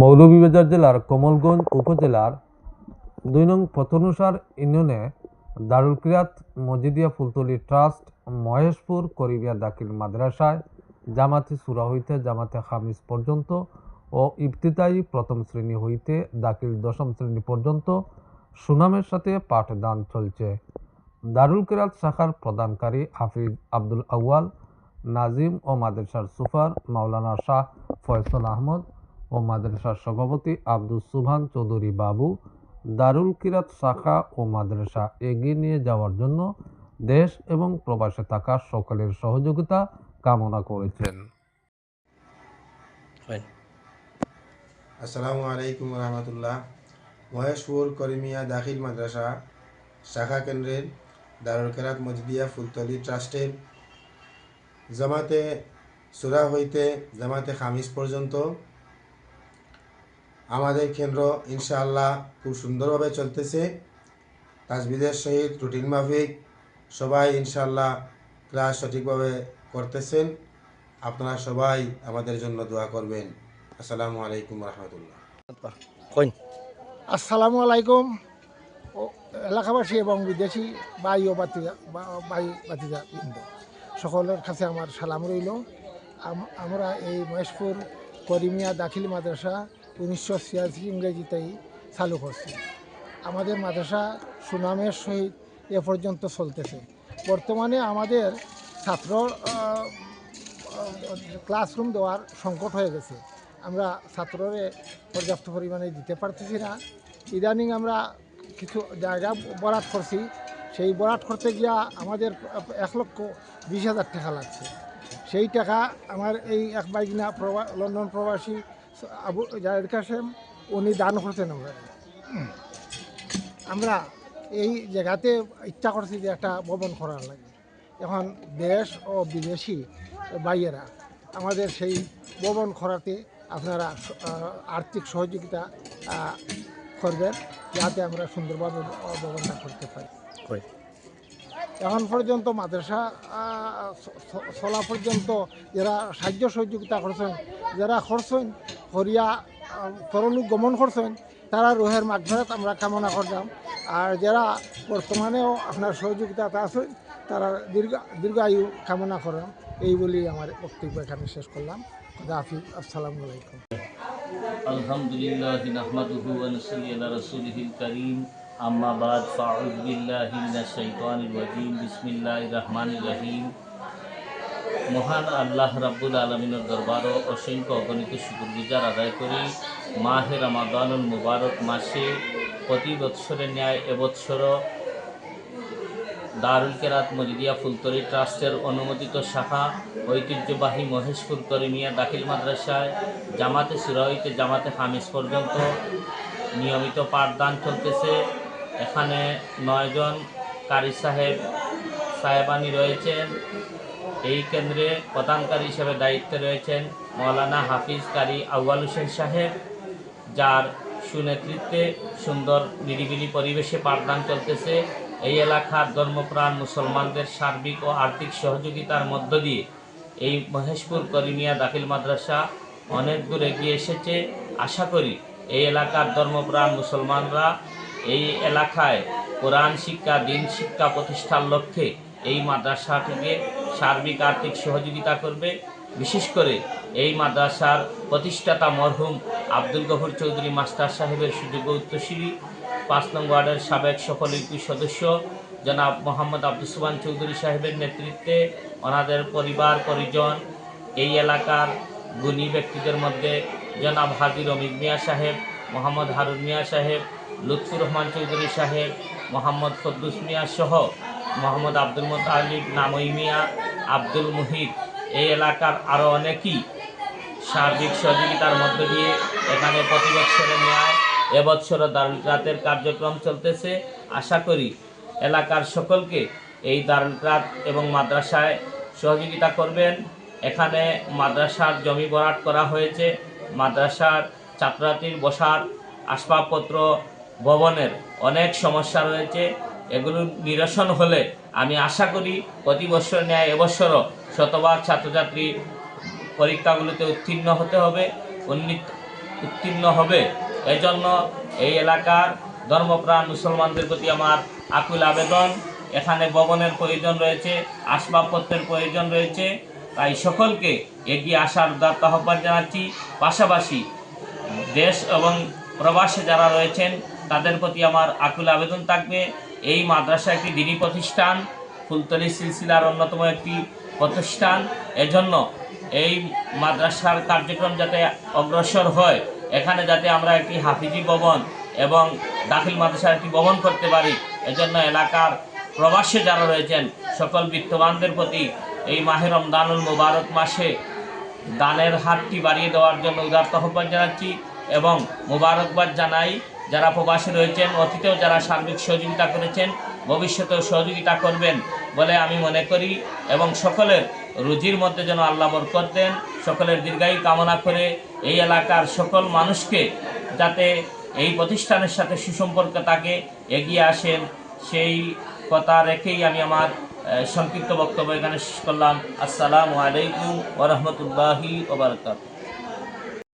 মৌলভীবাজার জেলার কমলগঞ্জ উপজেলার দুই নং পথনুসার ইউনিয়নে দারুল কিরাত মজিদিয়া ফুলতলি ট্রাস্ট মহেশপুর করিবিয়া দাখিল মাদ্রাসায় জামাতে সুরা হইতে জামাতে খামিস পর্যন্ত ও ইফতিতায়ী প্রথম শ্রেণি হইতে দাখিল দশম শ্রেণি পর্যন্ত সুনামের সাথে পাঠদান চলছে। দারুল কিরাত শাখার প্রদানকারী হাফিজ আব্দুল আউয়াল, নাজিম ও মাদ্রাসার সুফার মাওলানা শাহ ফয়সল আহমদ ও মাদ্রাসার সভাপতি আব্দুল সুবহান চৌধুরী বাবু দারুল কিরাত শাখা ও মাদ্রাসা এগিয়ে নিয়ে যাওয়ার জন্য দেশ এবং প্রবাসে থাকা সকলের সহযোগিতা কামনা করেছেন। আসসালামু আলাইকুম রহমতুল্লাহ। মহেশপুর করিমিয়া দাখিল মাদ্রাসা শাখা কেন্দ্রের দারুল কেরাত মজদিয়া ফুলতলি ট্রাস্টের জামাতে সুরা হইতে জামাতে খামিস পর্যন্ত আমাদের কেন্দ্র ইনশাআল্লাহ খুব সুন্দরভাবে চলতেছে। তাজবিদের সহিত রুটিন মাফিক সবাই ইনশাআল্লাহ ক্লাস সঠিকভাবে করতেছেন। আপনারা সবাই আমাদের জন্য দোয়া করবেন। আসসালামু আলাইকুম রহমতুল্লাহ। কইন। আসসালামু আলাইকুম। ও এলাকাবাসী এবং বিদেশি বাই ও বাতিজা বা- বাই বাতিজা বৃন্দ সকলের কাছে আমার সালাম রইল। আম- আমরা এই মহেশপুর করিমিয়া দাখিল মাদ্রাসা উনিশশো ছিয়াশি ইংরেজিতেই চালু করছে। আমাদের মাদ্রাসা সুনামের সহিত এ পর্যন্ত চলতেছে। বর্তমানে আমাদের ছাত্র ক্লাসরুম দেওয়ার সংকট হয়ে গেছে। আমরা ছাত্ররে পর্যাপ্ত পরিমাণে দিতে পারতেছি না। ইদানিং আমরা কিছু জায়গা বরাদ করছি। সেই বরাদ করতে গিয়া আমাদের এক লক্ষ বিশ হাজার টাকা লাগছে। সেই টাকা আমার এই এক বাইকনা প্রবা, লন্ডন প্রবাসী আবু জাহেদ কাসেম উনি দান করছেন আমরা আমরা এই জায়গাতে ইচ্ছা করছি যে একটা ভবন করার লাগে। এখন দেশ ও বিদেশি বাইয়েরা আমাদের সেই ভবন করাতে আপনারা আর্থিক সহযোগিতা করবেন যাতে আমরা সুন্দরভাবে ভবনটা করতে পারি। এখন পর্যন্ত মাদ্রাসা চলা পর্যন্ত যারা সাহায্য সহযোগিতা করছেন যারা করছেন হরিয়া করলু গমন করছেন তারা রোহের মাধ্যমে আমরা কামনা করতাম আর যারা বর্তমানেও আপনার সহযোগিতা আছেন তারা দীর্ঘ দীর্ঘ আয়ু কামনা করেন এই বলেই আমার বক্তব্য এখানে শেষ করলাম হাফিজ। আসসালামু আলাইকুম। আলহামদুলিল্লাহ নাহমাদুহু ওয়া নাসলি আম্মা বাদ, ফাউযু বিল্লাহি মিনাশ রহিম। মহান আল্লাহ রাব্বুল আলমিনের দরবারও অসংখ্য অগণিত শুকুরগুজার আদায় করি। মাহে রামাদানুল মুবারক মাসে প্রতি বৎসরের ন্যায় এবৎসরও দারুল কেরাত মজিদিয়া ফুলতরি ট্রাস্টের অনুমোদিত শাখা ঐতিহ্যবাহী মহেশপুর করিমিয়া দাখিল মাদ্রাসায় জামাতে সুরাইতে জামাতে হামিস পর্যন্ত নিয়মিত পাঠদান চলতেছে। এখানে নয়জন কারি সাহেব সাহেবানি রয়েছেন। এই কেন্দ্রে প্রধানকারী হিসেবে দায়িত্বে রয়েছেন মৌলানা হাফিজ কারি আউয়াল হোসেন সাহেব, যার সুনেতৃত্বে সুন্দর নিরিবিলি পরিবেশে পাঠদান চলতেছে। এই এলাকার ধর্মপ্রাণ মুসলমানদের সার্বিক ও আর্থিক সহযোগিতার মধ্য দিয়ে এই মহেশপুর করিমিয়া দাখিল মাদ্রাসা অনেক দূর এগিয়ে এসেছে। আশা করি এই এলাকার ধর্মপ্রাণ মুসলমানরা এই এলাকায় কোরআন শিক্ষা, দিন শিক্ষা প্রতিষ্ঠার লক্ষ্যে এই মাদ্রাসাটিকে সার্বিক আর্থিক সহযোগিতা করবে। বিশেষ করে এই মাদ্রাসার প্রতিষ্ঠাতা মরহুম আব্দুল গফর চৌধুরী মাস্টার সাহেবের সুযোগ্য উত্তরসূরি, পাঁচ নং ওয়ার্ডের সাবেক সকল ইউপি সদস্য জনাব মোহাম্মদ আব্দুল সুবান চৌধুরী সাহেবের নেতৃত্বে ওনাদের পরিবার, পরিজন, এই এলাকার গুণী ব্যক্তিদের মধ্যে জনাব হাজির অমিত মিয়া সাহেব, মোহাম্মদ হারুন মিয়া সাহেব, লুৎফুর রহমান চৌধুরী সাহেব, মোহাম্মদ ফদ্দুস মিয়া সহ মোহাম্মদ আব্দুল মোতালিব, নামই মিয়া আব্দুল মুহিত। এই এলাকার আরও অনেকেই সার্বিক সহযোগিতার মধ্য দিয়ে এখানে প্রতি বছরের ন্যায় এবছরও দারুল রাতের কার্যক্রম চলতেছে। আশা করি এলাকার সকলকে এই দারুল রাত এবং মাদ্রাসায় সহযোগিতা করবেন। এখানে মাদ্রাসার জমি ভরাট করা হয়েছে। মাদ্রাসার ছাত্রছাত্রীর বসার আসবাবপত্র, ভবনের অনেক সমস্যা রয়েছে। এগুলো নিরসন হলে আমি আশা করি প্রতি বছর ন্যায় এবছরও শতভাগ ছাত্রছাত্রী পরীক্ষাগুলোতে উত্তীর্ণ হতে হবে উত্তীর্ণ হবে। এজন্য এই এলাকার ধর্মপ্রাণ মুসলমানদের প্রতি আমার আকুল আবেদন। এখানে ভবনের প্রয়োজন রয়েছে, আসবাবপত্রের প্রয়োজন রয়েছে। তাই সকলকে এগিয়ে আসার উদাত্ত আহ্বান জানাচ্ছি। পাশাপাশি দেশ এবং প্রবাসে যারা রয়েছেন, তাদের প্রতি আমার আকুল আবেদন থাকবে। এই মাদ্রাসা একটি দিনী প্রতিষ্ঠান ফুলতলি সিলসিলার অন্যতম একটি প্রতিষ্ঠান। এজন্য এই মাদ্রাসার কার্যক্রম যাতে অগ্রসর হয়, এখানে যাতে আমরা একটি হাফিজি ভবন এবং দাখিল মাদ্রাসার একটি ভবন করতে পারি, এজন্য এলাকার প্রবাসে যারা রয়েছেন, সকল বিত্তবানদের প্রতি এই মাহের রমদানুল মুবারক মাসে দানের হাতটি বাড়িয়ে দেওয়ার জন্য উদার্ত আহ্বান জানাচ্ছি এবং মোবারকবাদ জানাই। যারা প্রবাসী রয়েছেন, অতীতেও যারা সার্বিক সহযোগিতা করেছেন, ভবিষ্যতেও সহযোগিতা করবেন বলে আমি মনে করি এবং সকলের রুজির মধ্যে যেন আল্লাহ বরকত দেন, সকলের দীর্ঘায়ু কামনা করে এই এলাকার সকল মানুষকে যাতে এই প্রতিষ্ঠানের সাথে সুসম্পর্ক থাকে, এগিয়ে আসেন। সেই কথা রেখেই আমি আমার সংক্ষিপ্ত বক্তব্য এখানে শেষ করলাম। আসসালামু আলাইকুম ওরহমতুল্লাহি ওবরকাত